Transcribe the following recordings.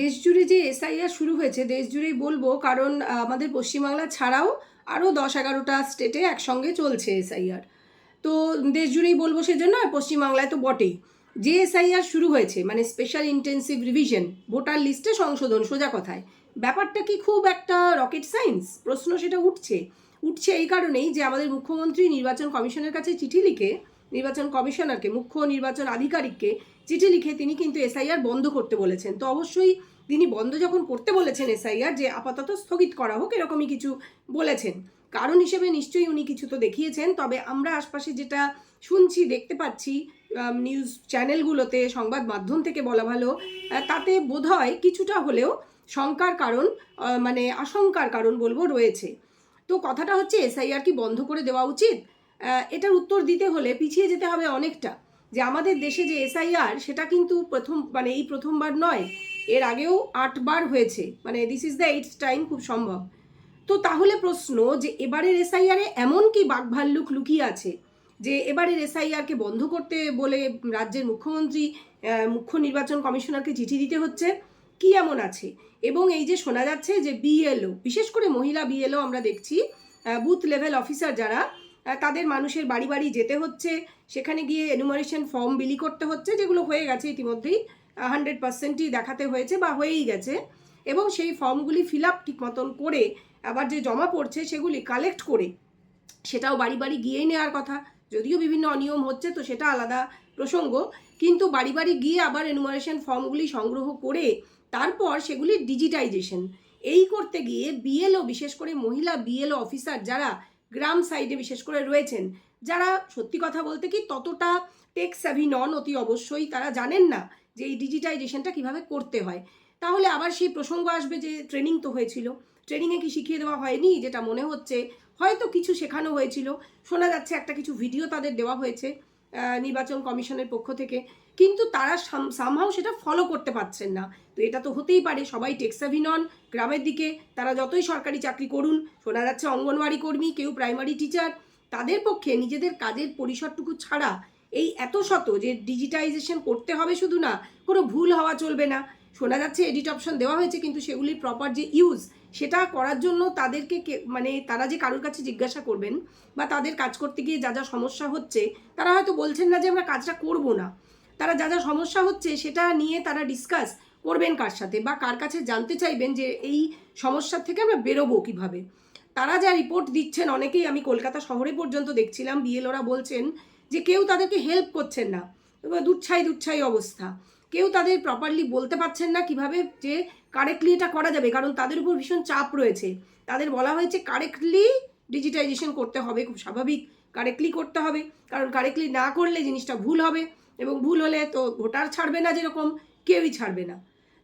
দেশ জুড়ে যে এসআইআর শুরু হয়েছে দেশ জুড়েই বলব, কারণ আমাদের পশ্চিমবাংলা ছাড়াও আরও দশ এগারোটা স্টেটে একসঙ্গে চলছে এসআইআর। তো দেশ জুড়েই বলব সেজন্য পশ্চিমবাংলায় তো বটেই। যে এসআইআর শুরু হয়েছে মানে স্পেশাল ইন্টেন্সিভ রিভিশন ভোটার লিস্টে সংশোধন, সোজা কথায়, ব্যাপারটা কি খুব একটা রকেট সায়েন্স প্রশ্ন সেটা উঠছে। উঠছে এই কারণেই যে আমাদের মুখ্যমন্ত্রী নির্বাচন কমিশনের কাছে চিঠি লিখে, নির্বাচন কমিশনারকে, মুখ্য নির্বাচন আধিকারিককে চিঠি লিখে তিনি কিন্তু এসআইআর বন্ধ করতে বলেছেন। তো অবশ্যই তিনি বন্ধ যখন করতে বলেছেন এসআইআর যে আপাতত স্থগিত করা হোক এরকমই কিছু বলেছেন। কারণ হিসেবে নিশ্চয়ই উনি কিছু তো দেখিয়েছেন, তবে আমরা আশপাশে যেটা শুনছি, দেখতে পাচ্ছি নিউজ চ্যানেলগুলোতে, সংবাদ মাধ্যম থেকে বলা ভালো তাতে বোধহয় কিছুটা হলেও শঙ্কার কারণ মানে আশঙ্কার কারণ বলব রয়েছে। তো কথাটা হচ্ছে, এসআইআর কি বন্ধ করে দেওয়া উচিত? এটার উত্তর দিতে হলে পিছিয়ে যেতে হবে অনেকটা। যে আমাদের দেশে যে এসআইআর সেটা কিন্তু প্রথম মানে এই প্রথমবার নয়, এর আগেও আটবার হয়েছে। মানে this is the eight time খুব সম্ভব। তো তাহলে প্রশ্ন যে এবারের এসআইআরে এমন কি বাঘভাল্লুক লুকিয়ে আছে? যে এবারের এসআইআরকে বন্ধ করতে বলে রাজ্যের মুখ্যমন্ত্রী মুখ্য নির্বাচন কমিশনারকে চিঠি দিতে হচ্ছে, কি এমন আছে? এবং এই যে শোনা যাচ্ছে যে বিএলও বিশেষ করে মহিলা বিএলও আমরা দেখছি বুথ লেভেল অফিসার যারা তাদের মানুষের বাড়ি বাড়ি যেতে হচ্ছে। সেখানে গিয়ে এনুমারেশন ফর্ম বিলি করতে হচ্ছে, যেগুলো হয়ে গেছে ইতিমধ্যেই হান্ড্রেড পার্সেন্টই দেখাতে হয়েছে বা হয়েই গেছে। এবং সেই ফর্মগুলি ফিল আপ ঠিক মতন করে, আবার যে জমা পড়ছে সেগুলি কালেক্ট করে, সেটাও বাড়ি বাড়ি গিয়েই নেওয়ার কথা। যদিও বিভিন্ন অনিয়ম হচ্ছে, তো সেটা আলাদা প্রসঙ্গ। কিন্তু বাড়ি বাড়ি গিয়ে আবার এনুমারেশন ফর্মগুলি সংগ্রহ করে, তারপর সেগুলির ডিজিটাইজেশন এই করতে গিয়ে বিএলও বিশেষ করে মহিলা বিএলও অফিসার যারা গ্রাম সাইডে বিশেষ করে রয়েছেন, যারা সত্যি কথা বলতে কি ততটা টেক স্যাভি নন, অতি অবশ্যই তারা জানেন না যে এই ডিজিটাইজেশনটা কীভাবে করতে হয়। তাহলে আবার সেই প্রসঙ্গ আসবে যে ট্রেনিং তো হয়েছিল। ট্রেনিংয়ে কি শিখিয়ে দেওয়া হয়নি? যেটা মনে হচ্ছে হয়তো কিছু শেখানো হয়েছিল। শোনা যাচ্ছে একটা কিছু ভিডিও তাদের দেওয়া হয়েছে নির্বাচন কমিশনের পক্ষ থেকে। কিন্তু তারা সামহাও সেটা ফলো করতে পারছেন না। তো এটা তো হতেই পারে, সবাই টেক্সাভি নন গ্রামের দিকে, তারা যতই সরকারি চাকরি করুন, শোনা যাচ্ছে অঙ্গনওয়াড়ি কর্মী, কেউ প্রাইমারি টিচার তাদের পক্ষে নিজেদের কাজের পরিসরটুকু ছাড়া এই এত শত যে ডিজিটাইজেশন করতে হবে শুধু না, কোনো ভুল হওয়া চলবে না। শোনা যাচ্ছে এডিট অপশন দেওয়া হয়েছে, কিন্তু সেগুলির প্রপার যে ইউজ সেটা করার জন্য তাদেরকে মানে তারা যে কারোর কাছে জিজ্ঞাসা করবেন বা তাদের কাজ করতে গিয়ে যা যা সমস্যা হচ্ছে, তারা হয়তো বলছেন না যে আমরা কাজটা করব না। তারা যা যা সমস্যা হচ্ছে সেটা নিয়ে তারা ডিসকাস করবেন কার সাথে বা কার কাছে জানতে চাইবেন যে এই সমস্যার থেকে আমরা বেরোবো কীভাবে। তারা যা রিপোর্ট দিচ্ছেন, অনেকেই আমি কলকাতা শহরে পর্যন্ত দেখছিলাম বিএলওরা বলছেন যে কেউ তাদেরকে হেল্প করছেন না। দুচ্ছাই দুচ্ছাই অবস্থা। কেউ তাদের প্রপারলি বলতে পারছেন না কীভাবে যে কারেক্টলি এটা করা যাবে, কারণ তাদের উপর ভীষণ চাপ রয়েছে। তাদের বলা হয়েছে কারেক্টলি ডিজিটাইজেশন করতে হবে, খুব স্বাভাবিক কারেক্টলি করতে হবে। কারণ কারেক্টলি না করলে জিনিসটা ভুল হবে। এবং ভুল হলে তো ভোটার ছাড়বে না যেরকম, কেউই ছাড়বে না।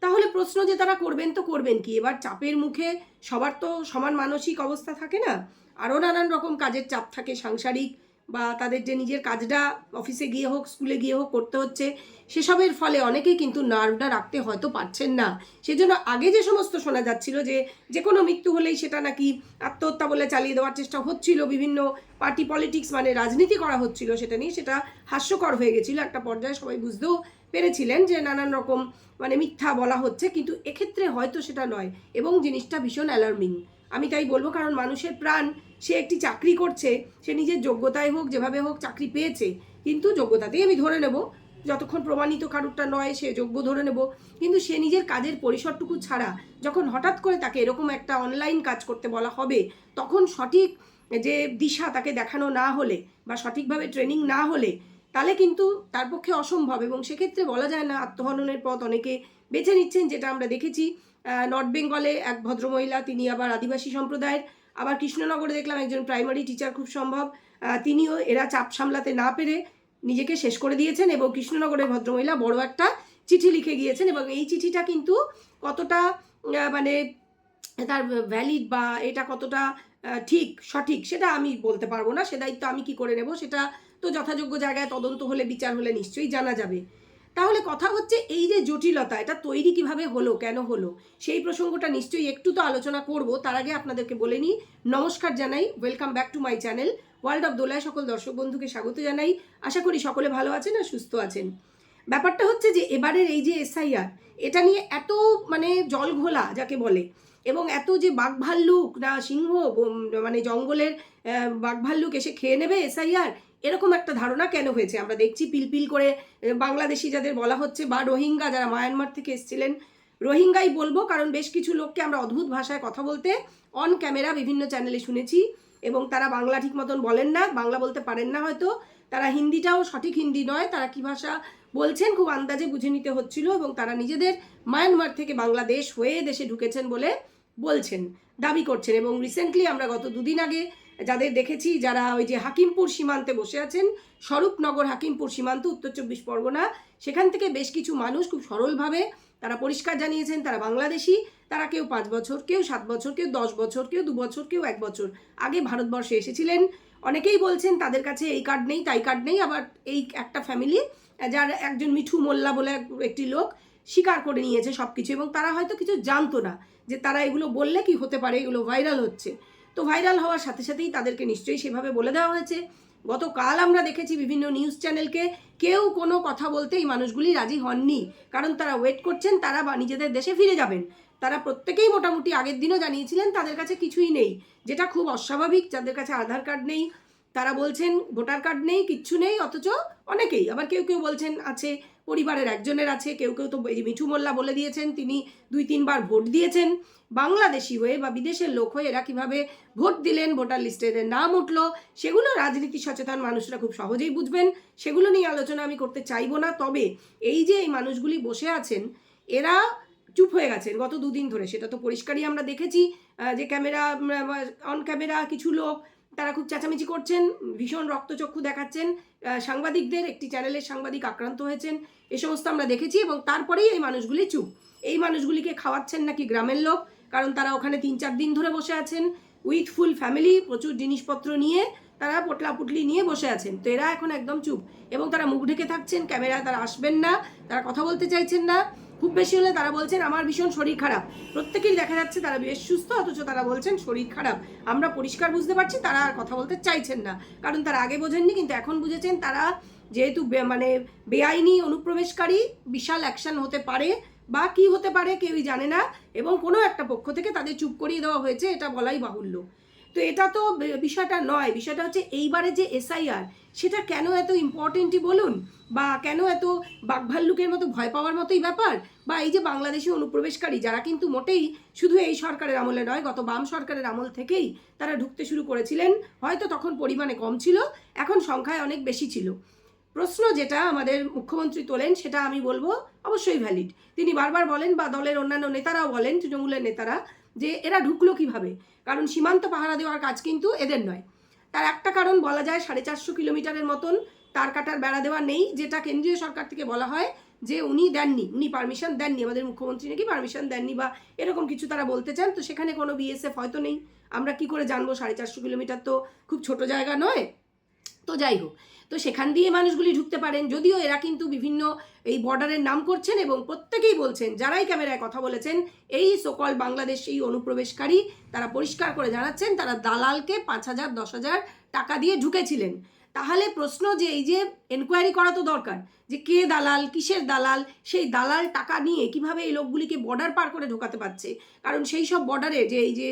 তাহলে প্রশ্ন যে তারা করবেন তো করবেন কি? এবার চাপের মুখে সবার তো সমান মানসিক অবস্থা থাকে না? আরও নানান রকম কাজের চাপ থাকে, সাংসারিক বা তাদের যে নিজের কাজটা অফিসে গিয়ে হোক স্কুলে গিয়ে হোক করতে হচ্ছে, সেসবের ফলে অনেকেই কিন্তু নার্ভটা রাখতে হয়তো পারছেন না। সেজন্য আগে যে সমস্ত শোনা যাচ্ছিল যে যে কোনো মৃত্যু হলেই সেটা নাকি আত্মহত্যা বলে চালিয়ে দেওয়ার চেষ্টা হচ্ছিল, বিভিন্ন পার্টি পলিটিক্স মানে রাজনীতি করা হচ্ছিল, সেটা নিয়ে সেটা হাস্যকর হয়ে গেছিল। একটা পর্যায়ে সবাই বুঝতেও পেরেছিলেন যে নানান রকম মানে মিথ্যা বলা হচ্ছে, কিন্তু এক্ষেত্রে হয়তো সেটা নয়। এবং জিনিসটা ভীষণ অ্যালার্মিং আমি তাই বলব, কারণ মানুষের প্রাণ সে একটি চাকরি করছে, সে নিজের যোগ্যতায় হোক, যেভাবে হোক চাকরি পেয়েছে, কিন্তু যোগ্যতাতেই আমি ধরে নেব। যতক্ষণ প্রমাণিত কারুরটা নয়, সে যোগ্য ধরে নেব। কিন্তু সে নিজের কাজের পরিসরটুকু ছাড়া যখন হঠাৎ করে তাকে এরকম একটা অনলাইন কাজ করতে বলা হবে, তখন সঠিক যে দিশা তাকে দেখানো না হলে বা সঠিকভাবে ট্রেনিং না হলে, তাহলে কিন্তু তার পক্ষে অসম্ভব। এবং সেক্ষেত্রে বলা যায় না, আত্মহননের পথ অনেকে বেছে নিচ্ছেন, যেটা আমরা দেখেছি। নর্থ বেঙ্গলে এক ভদ্রমহিলা, তিনি আবার আদিবাসী সম্প্রদায়ের। আবার কৃষ্ণনগরে দেখলাম একজন প্রাইমারি টিচার খুব সম্ভব তিনিও এরা চাপ সামলাতে না পেরে নিজেকে শেষ করে দিয়েছেন এবং কৃষ্ণনগরের ভদ্রমহিলা বড় একটা চিঠি লিখে গিয়েছেন এবং এই চিঠিটা কিন্তু কতটা মানে তার ভ্যালিড বা এটা কতটা ঠিক, সঠিক সেটা আমি বলতে পারব না। সে দায়িত্ব আমি কি করে নেব সেটা তো যথাযোগ্য জায়গায় তদন্ত হলে, বিচার হলে নিশ্চয়ই জানা যাবে। তাহলে কথা হচ্ছে এই যে জটিলতা, এটা তৈরি কীভাবে হলো, কেন হলো? সেই প্রসঙ্গটা নিশ্চয়ই একটু তো আলোচনা করব। তার আগে আপনাদেরকে বলে নিই, নমস্কার জানাই welcome back to my channel world of দোলায় সকল দর্শক বন্ধুকে স্বাগত জানাই। আশা করি সকলে ভালো আছেন আর সুস্থ আছেন। ব্যাপারটা হচ্ছে যে, এবারের এই যে এসআইআর এটা নিয়ে এত মানে জল ঘোলা, যাকে বলে, এবং এত যে বাঘ ভাল্লুক না সিংহ মানে জঙ্গলের বাঘ ভাল্লুক এসে খেয়ে নেবে এসআইআর এরকম একটা ধারণা কেন হয়েছে? আমরা দেখছি পিলপিল করে বাংলাদেশি যাদের বলা হচ্ছে বা রোহিঙ্গা যারা মায়ানমার থেকে এসেছিলেন, রোহিঙ্গাই বলব কারণ বেশ কিছু লোককে আমরা অদ্ভুত ভাষায় কথা বলতে অন ক্যামেরা বিভিন্ন চ্যানেলে শুনেছি এবং তারা বাংলা ঠিক মতন বলেন না, বাংলা বলতে পারেন না হয়তো। তারা হিন্দিটাও সঠিক হিন্দি নয়, তারা কি ভাষা বলছেন খুব আন্দাজে বুঝে নিতে হচ্ছিল এবং তারা নিজেদের মায়ানমার থেকে বাংলাদেশ হয়ে দেশে ঢুকেছেন বলে বলছেন, দাবি করছেন এবং রিসেন্টলি আমরা গত দুদিন আগে যাদের দেখেছি, যারা ওই যে হাকিমপুর সীমান্তে বসে আছেন, স্বরূপনগর হাকিমপুর সীমান্ত, উত্তর চব্বিশ পরগনা, সেখান থেকে বেশ কিছু মানুষ খুব সরলভাবে তারা পরিষ্কার জানিয়েছেন, তারা বাংলাদেশি, তারা কেউ পাঁচ বছর, কেউ সাত বছর, কেউ দশ বছর, কেউ দু বছর, কেউ এক বছর। আগে ভারতবর্ষে এসেছিলেন। অনেকেই বলছেন, তাদের কাছে এই কার্ড নেই, তাই কার্ড নেই, আবার এই একটা ফ্যামিলি যার একজন মিঠু মোল্লা বলে একটি লোক স্বীকার করে নিয়েছে সব কিছু এবং তারা হয়তো কিছু জানতো না যে তারা এগুলো বললে কি হতে পারে, এগুলো ভাইরাল হচ্ছে। তো ভাইরাল হওয়ার সাথে সাথেই তাদেরকে নিশ্চয়ই সেভাবে বলে দেওয়া হয়েছে। গতকাল আমরা দেখেছি বিভিন্ন নিউজ চ্যানেলকে কেউ কোনো কথা বলতে এই মানুষগুলি রাজি হননি। কারণ তারা ওয়েট করছেন, তারা বা নিজেদের দেশে ফিরে যাবেন। তারা প্রত্যেকেই মোটামুটি আগের দিনও জানিয়েছিলেন, তাদের কাছে কিছুই নেই। যেটা খুব অস্বাভাবিক, যাদের কাছে আধার কার্ড নেই, তারা বলছেন ভোটার কার্ড নেই, কিচ্ছু নেই, অথচ অনেকেই। আবার কেউ কেউ বলছেন, আছে পরিবারের একজনের আছে, কেউ কেউ তো মিঠু মোল্লা বলে দিয়েছেন, তিনি দুই তিনবার ভোট দিয়েছেন। বাংলাদেশি হয়ে বা বিদেশের লোক হয়ে এরা কীভাবে ভোট দিলেন, ভোটার লিস্টে এদের নাম উঠল, সেগুলো রাজনীতি সচেতন মানুষরা খুব সহজেই বুঝবেন। সেগুলো নিয়ে আলোচনা আমি করতে চাইব না, তবে এই যে এই মানুষগুলি বসে আছেন, এরা চুপ হয়ে গেছেন গত দুদিন ধরে, সেটা তো পরিষ্কারই আমরা দেখেছি যে ক্যামেরা অন ক্যামেরা কিছু লোক, তারা খুব চেঁচামেচি করছেন, ভীষণ রক্তচক্ষু দেখাচ্ছেন সাংবাদিকদের, একটি চ্যানেলের সাংবাদিক আক্রান্ত হয়েছেন। এ সমস্ত আমরা দেখেছি এবং তারপরেই এই মানুষগুলি চুপ। এই মানুষগুলিকে খাওয়াচ্ছেন নাকি গ্রামের লোক? কারণ তারা ওখানে তিন চার দিন ধরে বসে আছেন। উইথ ফুল ফ্যামিলি, প্রচুর জিনিসপত্র নিয়ে তারা পোটলা পুটলি নিয়ে বসে আছেন। তো এরা এখন একদম চুপ এবং তারা মুখ ঢেকে থাকছেন, ক্যামেরায় তারা আসবেন না, তারা কথা বলতে চাইছেন না। খুব বেশি হলে তারা বলছেন, আমার ভীষণ শরীর খারাপ। প্রত্যেকেই দেখা যাচ্ছে তারা বেশ সুস্থ, অথচ তারা বলছেন, শরীর খারাপ। আমরা পরিষ্কার বুঝতে পারছি, তারা আর কথা বলতে চাইছেন না। কারণ তারা আগে বোঝেননি, কিন্তু এখন বুঝেছেন তারা যেহেতু মানে বেআইনি অনুপ্রবেশকারী, বিশাল অ্যাকশন হতে পারে বা কি হতে পারে কেউই জানে না এবং কোনো একটা পক্ষ থেকে তাদের চুপ করিয়ে দেওয়া হয়েছে, এটা বলাই বাহুল্য। তো এটা তো বিষয়টা নয়। বিষয়টা হচ্ছে এইবারে যে এসআইআর সেটা কেন এত ইম্পর্টেন্টই বলুন? বা কেন এত বাঘভাল্লুকের মতো ভয় পাওয়ার মতোই ব্যাপার? বা এই যে বাংলাদেশি অনুপ্রবেশকারী, যারা কিন্তু মোটেই শুধু এই সরকারের আমলে নয়, গত বাম সরকারের আমল থেকেই তারা ঢুকতে শুরু করেছিলেন। হয়তো তখন পরিমাণে কম ছিল, এখন সংখ্যায় অনেক বেশি ছিল। প্রশ্ন যেটা আমাদের মুখ্যমন্ত্রী তোলেন, সেটা আমি বলব, অবশ্যই ভ্যালিড তিনি বারবার বলেন বা দলের অন্যান্য নেতারাও বলেন, তৃণমূলের নেতারা যে এরা ঢুকলো কীভাবে? কারণ সীমান্ত পাহারা দেওয়ার কাজ কিন্তু এদের নয়। তার একটা কারণ বলা যায়, সাড়ে চারশো কিলোমিটারের মতন তার কাটার বেড়া দেওয়া নেই, যেটা কেন্দ্রীয় সরকার থেকে বলা হয় যে উনি দেননি, উনি পারমিশন দেননি, আমাদের মুখ্যমন্ত্রী নাকি পারমিশন দেননি বা এরকম কিছু তারা বলতে চান, তো সেখানে কোনো বিএসএফ হয়তো নেই। আমরা কি করে জানব সাড়ে চারশো কিলোমিটার তো খুব ছোট জায়গা নয়? তো যাই হোক তো সেখান দিয়ে মানুষগুলি ঢুকতে পারেন। যদিও এরা কিন্তু বিভিন্ন এই বর্ডারের নাম করছেন এবং প্রত্যেকেই বলছেন, যারাই ক্যামেরায় কথা বলেছেন, এই সকল বাংলাদেশ এই অনুপ্রবেশকারী তারা পরিষ্কার করে জানাচ্ছেন, তারা দালালকে পাঁচ হাজার, দশ হাজার টাকা দিয়ে ঢুকেছিলেন। তাহলে প্রশ্ন যে এই যে এনকোয়ারি করা তো দরকার, যে কে দালাল, কিসের দালাল, সেই দালাল টাকা নিয়ে কীভাবে এই লোকগুলিকে বর্ডার পার করে ঢোকাতে পারছে? কারণ সেই সব বর্ডারে যে এই যে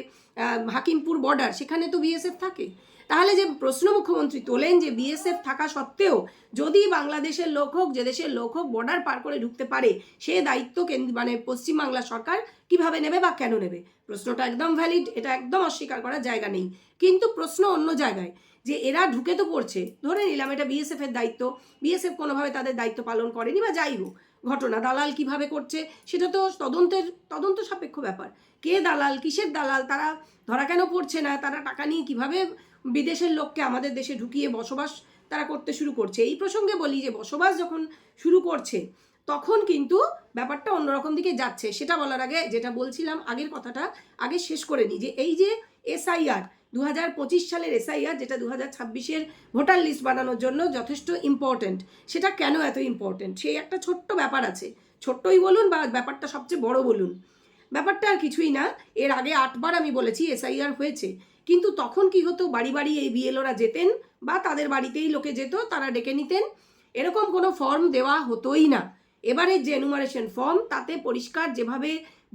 হাকিমপুর বর্ডার সেখানে তো বিএসএফ থাকে। তাহলে যে প্রশ্ন মুখ্যমন্ত্রী তোলেন যে বিএসএফ থাকা সত্ত্বেও যদি বাংলাদেশের লোক হোক, যে দেশের লোক হোক বর্ডার পার করে ঢুকতে পারে, সে দায়িত্ব কেন্দ্র মানে পশ্চিমবাংলা সরকার কীভাবে নেবে বা কেন নেবে? প্রশ্নটা একদম ভ্যালিড এটা একদম অস্বীকার করার জায়গা নেই। কিন্তু প্রশ্ন অন্য জায়গায়, যে এরা ঢুকে তো পড়ছে, ধরে নিলাম এটা বিএসএফ এর দায়িত্ব বিএসএফ কোনোভাবে তাদের দায়িত্ব পালন করেনি বা যাই হোক, ঘটনা দালাল কীভাবে করছে, সেটা তো তদন্তের, তদন্ত সাপেক্ষ ব্যাপার। কে দালাল, কিসের দালাল, তারা ধরা কেন পড়ছে না, তারা টাকা নিয়ে কীভাবে বিদেশের লোককে আমাদের দেশে ঢুকিয়ে বসবাস তারা করতে শুরু করছে। এই প্রসঙ্গে বলি যে, বসবাস যখন শুরু করছে, তখন কিন্তু ব্যাপারটা অন্যরকম দিকে যাচ্ছে। সেটা বলার আগে যেটা বলছিলাম, আগের কথাটা আগে শেষ করে নিই যে, এই যে এসআইআর দু হাজার পঁচিশ সালের এসআইআর, যেটা দু হাজার ছাব্বিশের ভোটার লিস্ট বানানোর জন্য যথেষ্ট ইম্পর্ট্যান্ট সেটা কেন এত ইম্পর্ট্যান্ট সেই একটা ছোট্ট ব্যাপার আছে। ছোট্টই বলুন বা ব্যাপারটা সবচেয়ে বড় বলুন। ব্যাপারটা আর কিছুই না। এর আগে আটবার আমি বলেছি এসআইআর হয়েছে। কিন্তু তখন কি হতো, বাড়ি বাড়ি এই বিএলওরা যেতেন বা তাদের বাড়িতেই লোকে যেত, তারা ডেকে নিতেন। এরকম কোনো ফর্ম দেওয়া হতোই না। এবারের যে এনুমারেশন ফর্ম তাতে পরিষ্কার যেভাবে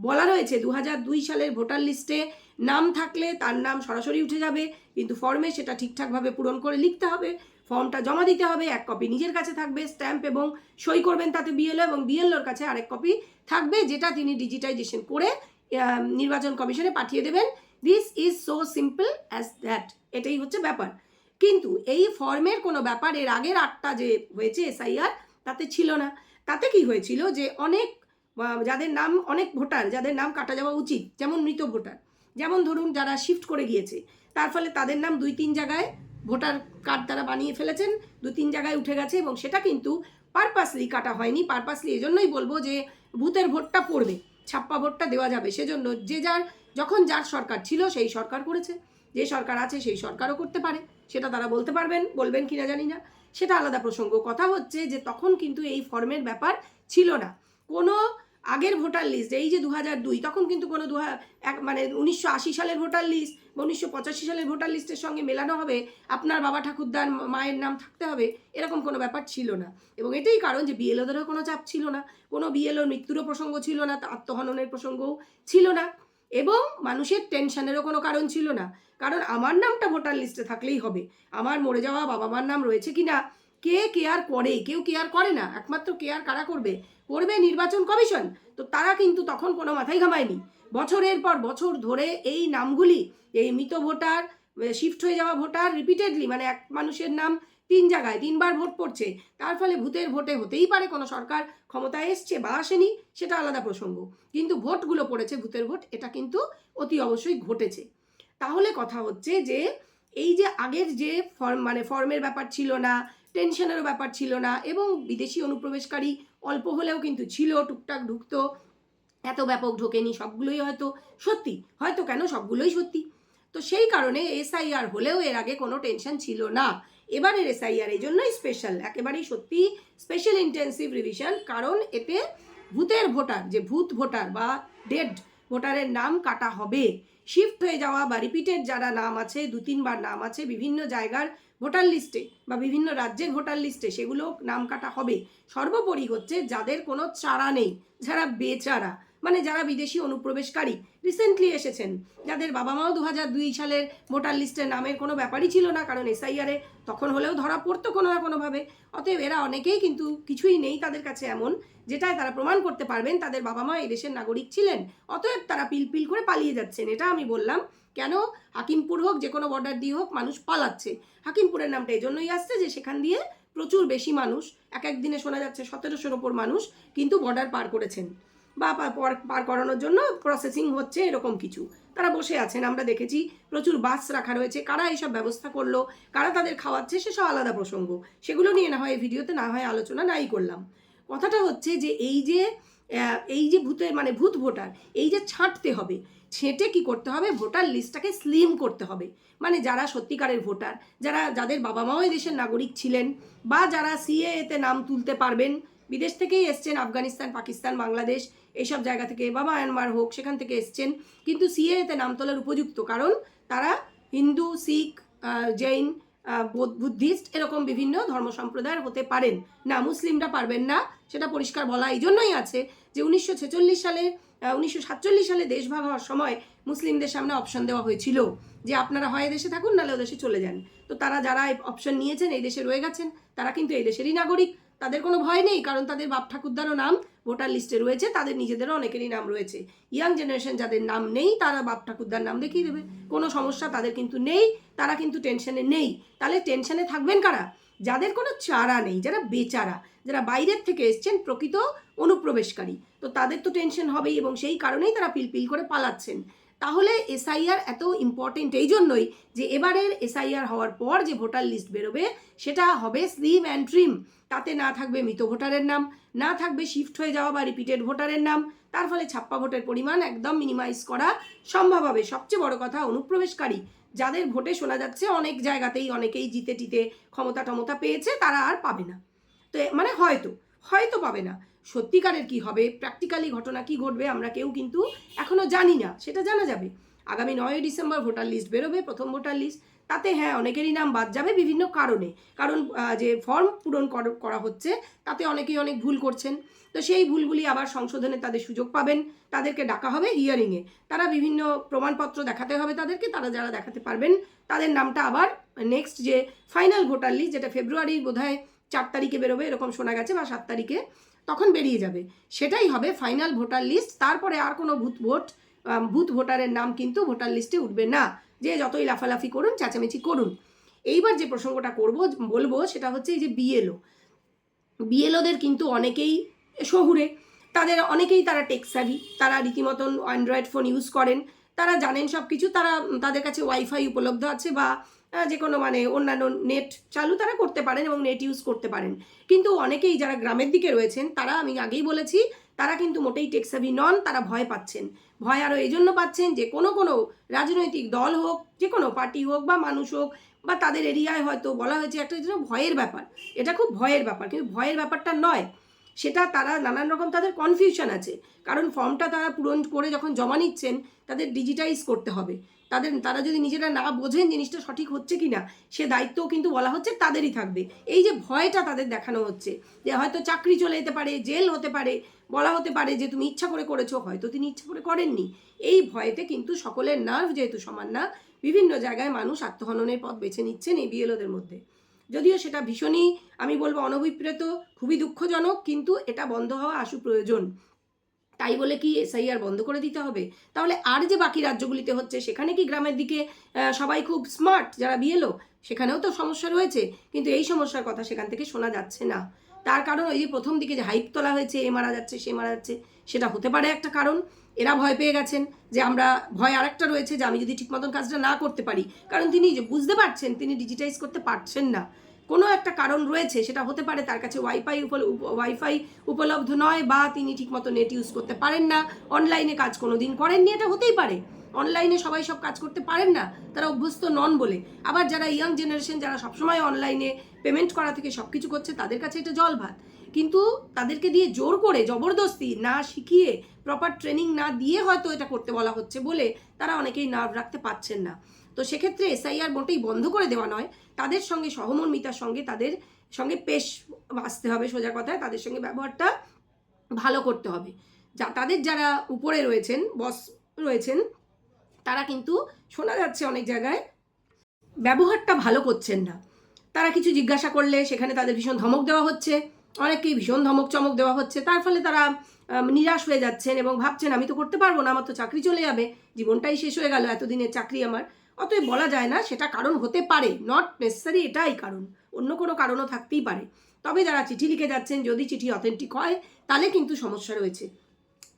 বলা রয়েছে দু দুই সালের ভোটার লিস্টে নাম থাকলে তার নাম সরাসরি উঠে যাবে, কিন্তু ফর্মে সেটা ঠিকঠাকভাবে পূরণ করে লিখতে হবে ফর্মটা জমা দিতে হবে, এক কপি নিজের কাছে থাকবে স্ট্যাম্প এবং সই করবেন তাতে বিএলও এবং বিএলওর কাছে আরেক কপি থাকবে, যেটা তিনি ডিজিটাইজেশন করে নির্বাচন কমিশনে পাঠিয়ে দেবেন। This is so simple as that এটাই হচ্ছে ব্যাপার। কিন্তু এই ফর্মের কোনো ব্যাপার, এর আগের আটটা যে হয়েছে এসআইআর, তাতে ছিল না। তাতে কি হয়েছিল যে অনেক যাদের নাম অনেক ভোটার, যাদের নাম কাটা যাওয়া উচিত, যেমন মৃত ভোটার, যেমন ধরুন যারা শিফট করে গিয়েছে, তার ফলে তাদের নাম দুই তিন জায়গায় ভোটার কার্ড তারা বানিয়ে ফেলেছেন, দু তিন জায়গায় উঠে গেছে এবং সেটা কিন্তু পারপাসলি কাটা হয়নি। পারপাসলি এজন্যই বলব যে ভূতের ভোটটা পড়বে। ছাপ্পা ভোটটা দেওয়া যাবে। সেজন্য যে যার, যখন যার সরকার ছিল সেই সরকার করেছে। যে সরকার আছে সেই সরকারও করতে পারে। সেটা তারা বলতে পারবেন, বলবেন কিনা জানি না। সেটা আলাদা প্রসঙ্গ। কথা হচ্ছে যে তখন কিন্তু এই ফর্মের ব্যাপার ছিল না। কোনো আগের ভোটার লিস্ট এই যে দু দুই, তখন কিন্তু কোনো দু এক মানে উনিশশো আশি সালের ভোটার লিস্ট বা উনিশশো পঁচাশি সালের ভোটার লিস্টের সঙ্গে মেলানো হবে, আপনার বাবা ঠাকুরদার মায়ের নাম থাকতে হবে, এরকম কোনো ব্যাপার ছিল না। এবং এটাই কারণ যে বিএলওদেরও কোনো চাপ ছিল না, কোনো বিএলওর মৃত্যুরও প্রসঙ্গ ছিল না আত্মহননের প্রসঙ্গও ছিল না, এবং মানুষের টেনশনেরও কোনো কারণ ছিল না। কারণ আমার নামটা ভোটার লিস্টে থাকলেই হবে। আমার মরে যাওয়া বাবা মার নাম রয়েছে কি না কে কেয়ার করে? কেউ কেয়ার করে না। একমাত্র কেয়ার কারা করবে? করবে নির্বাচন কমিশন। তো তারা কিন্তু তখন কোনো মাথায় ঘামায়নি। বছরের পর বছর ধরে এই নামগুলি, এই মৃত ভোটার শিফট হয়ে যাওয়া ভোটার রিপিটেডলি মানে এক মানুষের নাম তিন জায়গায় তিনবার ভোট পড়ছে। তার ফলে ভূতের ভোটে হতেই পারে কোনো সরকার ক্ষমতায় এসছে বা আসেনি, সেটা আলাদা প্রসঙ্গ। কিন্তু ভোটগুলো পড়েছে, ভূতের ভোট, এটা কিন্তু অতি অবশ্যই ঘটেছে। তাহলে কথা হচ্ছে যে, এই যে আগের যে ফর্ম মানে ফর্মের ব্যাপার ছিল না টেনশনেরও ব্যাপার ছিল না এবং বিদেশি অনুপ্রবেশকারী অল্প হলেও কিন্তু ছিল, টুকটাক ঢুকতো, এত ব্যাপক ঢোকেনি, সবগুলোই হয়তো সত্যি, হয়তো কেন সবগুলোই সত্যি। তো সেই কারণে এসআইআর হলেও এর আগে কোনো টেনশন ছিল না। এবারের এসআইআর এই জন্যই স্পেশাল একেবারেই সত্যি স্পেশাল ইন্টেন্সিভ রিভিশন কারণ এতে ভূতের ভোটার, যে ভূত ভোটার বা ডেড ভোটারের নাম কাটা হবে। শিফট হয়ে যাওয়া বা রিপিটেড যারা নাম আছে দু তিনবার নাম আছে, বিভিন্ন জায়গার ভোটার লিস্টে বা বিভিন্ন রাজ্যের ভোটার লিস্টে সেগুলো নাম কাটা হবে। সর্বোপরি হচ্ছে যাদের কোনো চারা নেই, যারা বেচারা মানে যারা বিদেশি অনুপ্রবেশকারী রিসেন্টলি এসেছেন। যাদের বাবা মাও দু দুই সালের ভোটার লিস্টের নামের কোনো ব্যাপারই ছিল না, কারণ এসআইআরে তখন হলেও ধরা পড়তো কোনো না কোনোভাবে। অতএব এরা অনেকেই কিন্তু কিছুই নেই তাদের কাছে এমন, যেটায় তারা প্রমাণ করতে পারবেন তাদের বাবা মা এই দেশের নাগরিক ছিলেন। অতএব তারা পিল পিল করে পালিয়ে যাচ্ছেন, এটা আমি বললাম। কেন? হাকিমপুর হোক, যে কোনো বর্ডার দিয়ে হোক, মানুষ পালাচ্ছে। হাকিমপুরের নামটা এই জন্যই আসছে যে সেখান দিয়ে প্রচুর বেশি মানুষ, এক এক দিনে শোনা যাচ্ছে সতেরোশোর ওপর মানুষ কিন্তু বর্ডার পার করেছেন। বা পর- করানোর জন্য প্রসেসিং হচ্ছে এরকম কিছু। তারা বসে আছেন, আমরা দেখেছি প্রচুর বাস রাখা রয়েছে। কারা এইসব ব্যবস্থা করল, কারা তাদের খাওয়াচ্ছে, সেসব আলাদা প্রসঙ্গ। সেগুলো নিয়ে না হয় এই ভিডিওতে না হয় আলোচনা, নাই করলাম। কথাটা হচ্ছে যে এই যে এই যে ভূতের মানে ভূত ভোটার, এই যে ছাঁটতে হবে, ছেঁটে কি করতে হবে? ভোটার লিস্টটাকে স্লিম করতে হবে। মানে যারা সত্যিকারের ভোটার, যারা, যাদের বাবা মাও এই দেশের নাগরিক ছিলেন, বা যারা সিএতে নাম তুলতে পারবেন বিদেশ থেকেই এসছেন আফগানিস্তান, পাকিস্তান, বাংলাদেশ এইসব জায়গা থেকে, বা মায়ানমার হোক, সেখান থেকে এসছেন। কিন্তু সিএতে নাম তোলার উপযুক্ত কারণ, তারা হিন্দু, শিখ জৈন বুদ্ধিস্ট এরকম বিভিন্ন ধর্ম সম্প্রদায়ের হতে পারেন। না, মুসলিমরা পারবেন না, সেটা পরিষ্কার বলা এই জন্যই আছে যে উনিশশো ছেচল্লিশ সালে উনিশশো সাতচল্লিশ সালে দেশ ভাগ হওয়ার সময় মুসলিমদের সামনে অপশন দেওয়া হয়েছিল যে আপনারা হয় দেশে থাকুন, নাহলে দেশে চলে যান। তো তারা যারা অপশন নিয়েছেন, এই দেশে রয়ে গেছেন, তারা কিন্তু এই দেশেরই নাগরিক। তাদের কোনো ভয় নেই, কারণ তাদের বাপ ঠাকুরদারও নাম ভোটার লিস্টে রয়েছে, তাদের নিজেদেরও অনেকেরই নাম রয়েছে। ইয়াং জেনারেশন যাদের নাম নেই, তারা বাপ ঠাকুরদার নাম দেখিয়ে দেবে। কোনো সমস্যা তাদের কিন্তু নেই, তারা কিন্তু টেনশনে নেই। তাহলে টেনশনে থাকবেন কারা? যাদের কোনো চারা নেই, যারা বেচারা, যারা বাইরের থেকে এসছেন প্রকৃত অনুপ্রবেশকারী। তো তাদের তো টেনশন হবেই এবং সেই কারণেই তারা পিলপিল করে পালাচ্ছেন। তাহলে এসআইআর এত ইম্পর্টেন্ট এই জন্যই যে এবারের এসআইআর হওয়ার পর যে ভোটার লিস্ট বেরোবে, সেটা হবে স্লিম অ্যান্ড ট্রিম তাতে না থাকবে মৃত ভোটারের নাম, না থাকবে শিফট হয়ে যাওয়া বা রিপিটেড ভোটারের নাম। তার ফলে ছাপ্পা ভোটের পরিমাণ একদম মিনিমাইজ করা সম্ভব হবে। সবচেয়ে বড় কথা অনুপ্রবেশকারী, যাদের ভোটে শোনা যাচ্ছে অনেক জায়গাতেই অনেকেই জিতে টিতে ক্ষমতা টমতা পেয়েছে, তারা আর পাবে না। তো মানে হয়তো হয়তো পাবে না। সত্যিকারের কি হবে প্র্যাকটিক্যালি ঘটনা কি ঘটবে আমরা কেউ কিন্তু এখনও জানি না, সেটা জানা যাবে। আগামী নয়ই ডিসেম্বর ভোটার লিস্ট বেরোবে, প্রথম ভোটার লিস্ট তাতে হ্যাঁ অনেকেরই নাম বাদ যাবে বিভিন্ন কারণে। কারণ যে ফর্ম পূরণ কর- করা হচ্ছে, তাতে অনেকেই অনেক ভুল করছেন। তো সেই ভুলগুলি আবার সংশোধনে তাদের সুযোগ পাবেন। তাদেরকে ডাকা হবে হিয়ারিংয়ে তারা বিভিন্ন প্রমাণপত্র দেখাতে হবে তাদেরকে, তারা যারা দেখাতে পারবেন, তাদের নামটা আবার নেক্সট যে ফাইনাল ভোটার লিস্ট যেটা ফেব্রুয়ারির বোধহয় চার তারিখে বেরোবে, এরকম শোনা গেছে, বা সাত তারিখে। তখন বেরিয়ে যাবে। সেটাই হবে ফাইনাল ভোটার লিস্ট তারপরে আর কোনো ভূত ভোট ভূত ভোটারের নাম কিন্তু ভোটার লিস্টে উঠবে না। যে যতই লাফালাফি করুন, চেঁচামেচি করুন। এইবার যে প্রসঙ্গটা করব, বলব, সেটা হচ্ছে এই যে বিএলও বিএলওদের কিন্তু অনেকেই শহুরে। তাদের অনেকেই তারা টেকসাভি তারা রীতিমতন অ্যান্ড্রয়েড ফোন ইউজ করেন। তারা জানেন সব কিছু তারা, তাদের কাছে ওয়াইফাই উপলব্ধ আছে বা যে কোনো মানে অন্যান্য নেট চালু তারা করতে পারেন এবং নেট ইউজ করতে পারেন। কিন্তু অনেকেই যারা গ্রামের দিকে রয়েছেন, তারা আমি আগেই বলেছি, তারা কিন্তু মোটেই টেকসাভি নন, তারা ভয় পাচ্ছেন। ভয় আরও এই জন্য পাচ্ছেন যে কোনো কোনো রাজনৈতিক দল হোক, যে কোনো পার্টি হোক বা মানুষ হোক বা তাদের এরিয়ায় হয়তো বলা হয়েছে একটা যেন ভয়ের ব্যাপার। এটা খুব ভয়ের ব্যাপার, কিন্তু ভয়ের ব্যাপারটা নয়। সেটা তারা নানান রকম তাদের কনফিউশন আছে। কারণ ফর্মটা তারা পূরণ করে যখন জমা নিচ্ছেন, তাদের ডিজিটাইজ করতে হবে। তাদের, তারা যদি নিজেরা না বোঝেন জিনিসটা সঠিক হচ্ছে কি না সে দায়িত্বও কিন্তু বলা হচ্ছে তাদেরই থাকবে। এই যে ভয়টা তাদের দেখানো হচ্ছে, যে হয়তো চাকরি চলে যেতে পারে, জেল হতে পারে, বলা হতে পারে যে তুমি ইচ্ছা করে করেছ, হয়তো তিনি ইচ্ছা করে করেননি। এই ভয়েতে কিন্তু সকলের নার্ভ যেহেতু সমান না, বিভিন্ন জায়গায় মানুষ আত্মহননের পথ বেছে নিচ্ছেন এই বিএলওদের মধ্যে। যদিও সেটা ভীষণই, আমি বলব, অনভিপ্রেত, খুবই দুঃখজনক, কিন্তু এটা বন্ধ হওয়া আশু প্রয়োজন। তাই বলে কি এসআইআর বন্ধ করে দিতে হবে? তাহলে আর যে বাকি রাজ্যগুলিতে হচ্ছে, সেখানে কি গ্রামের দিকে সবাই খুব স্মার্ট যারা বিয়েলো সেখানেও তো সমস্যা রয়েছে। কিন্তু এই সমস্যার কথা সেখান থেকে শোনা যাচ্ছে না। তার কারণ ওই যে প্রথম দিকে যে হাইপ তোলা হয়েছে, এ মারা যাচ্ছে, সে মারা যাচ্ছে, সেটা হতে পারে একটা কারণ। এরা ভয় পেয়ে গেছেন যে আমরা ভয় আরেকটা রয়েছে যে আমি যদি ঠিক মতন কাজটা না করতে পারি। কারণ তিনি যে বুঝতে পারছেন, তিনি ডিজিটাইজ করতে পারছেন না। কোনো একটা কারণ রয়েছে, সেটা হতে পারে তার কাছে ওয়াইফাই ওয়াইফাই উপলব্ধ নয় বা তিনি ঠিকমতো নেট ইউজ করতে পারেন না। অনলাইনে কাজ কোনো দিন করেননি, এটা হতেই পারে। অনলাইনে সবাই সব কাজ করতে পারেন না, তারা অভ্যস্ত নন বলে। আবার যারা ইয়াং জেনারেশন যারা সবসময় অনলাইনে পেমেন্ট করা থেকে সব কিছু করছে, তাদের কাছে এটা জল ভাত। কিন্তু তাদেরকে দিয়ে জোর করে, জবরদস্তি না শিখিয়ে প্রপার ট্রেনিং না দিয়ে হয়তো এটা করতে বলা হচ্ছে বলে তারা অনেকেই নার্ভ রাখতে পারছেন না। তো সেক্ষেত্রে এসআইআর মোটেই বন্ধ করে দেওয়া নয়। তাদের সঙ্গে সহমর্মিতার সঙ্গে, তাদের সঙ্গে পেশ আসতে হবে সোজা কথায়। তাদের সঙ্গে ব্যবহারটা ভালো করতে হবে। যা, তাদের যারা উপরে রয়েছেন, বস রয়েছেন, তারা কিন্তু শোনা যাচ্ছে অনেক জায়গায়, ব্যবহারটা ভালো করছেন না। তারা কিছু জিজ্ঞাসা করলে সেখানে তাদের ভীষণ ধমক দেওয়া হচ্ছে। অনেককেই ভীষণ ধমক চমক দেওয়া হচ্ছে। তার ফলে তারা নিরাশ হয়ে যাচ্ছেন এবং ভাবছেন, আমি তো করতে পারব না, আমার তো চাকরি চলে যাবে। জীবনটাই শেষ হয়ে গেল। এতদিনের চাকরি আমার। অতএব বলা যায় না সেটা কারণ হতে পারে নট নেসেসারি এটাই কারণ, অন্য কোনো কারণও থাকতেই পারে। তবে যারা চিঠি লিখে যাচ্ছেন, যদি চিঠি অথেন্টিক হয়, তাহলে কিন্তু সমস্যা রয়েছে।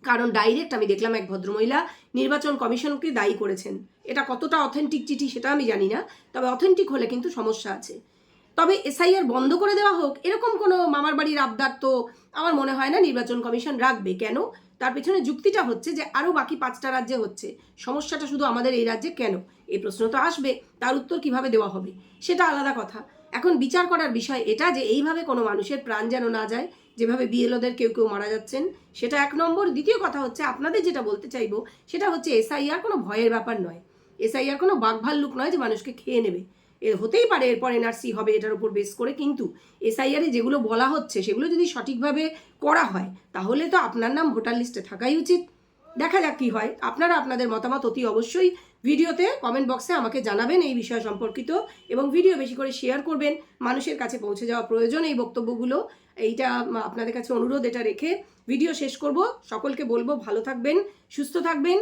কারণ ডাইরেক্ট আমি দেখলাম এক ভদ্রমহিলা নির্বাচন কমিশনকে দায়ী করেছেন। এটা কতটা অথেন্টিক চিঠি সেটা আমি জানি না, তবে অথেন্টিক হলে কিন্তু সমস্যা আছে। তবে এসআইআর বন্ধ করে দেওয়া হোক, এরকম কোনো মামার বাড়ির আবদার তো আমার মনে হয় না নির্বাচন কমিশন রাখবে। কেন? তার পেছনে যুক্তিটা হচ্ছে যে আরও বাকি পাঁচটা রাজ্যে হচ্ছে। সমস্যাটা শুধু আমাদের এই রাজ্যে কেন? এই প্রশ্ন তো আসবে, তার উত্তর কীভাবে দেওয়া হবে? সেটা আলাদা কথা। এখন বিচার করার বিষয় এটা যে এইভাবে কোনো মানুষের প্রাণ যেন না যায়, যেভাবে বিএলওদের কেউ কেউ মারা যাচ্ছেন, সেটা এক নম্বর। দ্বিতীয় কথা হচ্ছে আপনাদের যেটা বলতে চাইব, সেটা হচ্ছে এসআইআর কোনো ভয়ের ব্যাপার নয়। এসআইআর কোনো বাঘভাল্লুক নয় যে মানুষকে খেয়ে নেবে। এ হতেই পারে, এরপর এনআরসি হবে এটার উপর বেস করে, কিন্তু এসআইআরে যেগুলো বলা হচ্ছে, সেগুলো যদি সঠিকভাবে করা হয়, তাহলে তো আপনার নাম ভোটার লিস্টে থাকাই উচিত। দেখা যাক কী হয়। আপনারা আপনাদের মতামত অতি অবশ্যই ভিডিওতে কমেন্ট বক্সে আমাকে জানাবেন এই বিষয় সম্পর্কিত, এবং ভিডিও বেশি করে শেয়ার করবেন। মানুষের কাছে পৌঁছে যাওয়া প্রয়োজন এই বক্তব্যগুলো। এইটা আপনাদের কাছে অনুরোধ, এটা রেখে ভিডিও শেষ করব। সকলকে বলব ভালো থাকবেন, সুস্থ থাকবেন।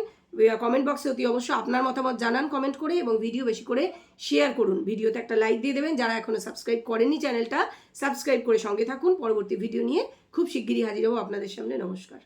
কমেন্ট বক্সে অতি অবশ্যই আপনার মতামত জানান কমেন্ট করে এবং ভিডিও বেশি করে শেয়ার করুন। ভিডিওতে একটা লাইক দিয়ে দেবেন। যারা এখনও সাবস্ক্রাইব করেননি চ্যানেলটা সাবস্ক্রাইব করে সঙ্গে থাকুন। পরবর্তী ভিডিও নিয়ে খুব শিগগিরই হাজির হব আপনাদের সামনে। নমস্কার।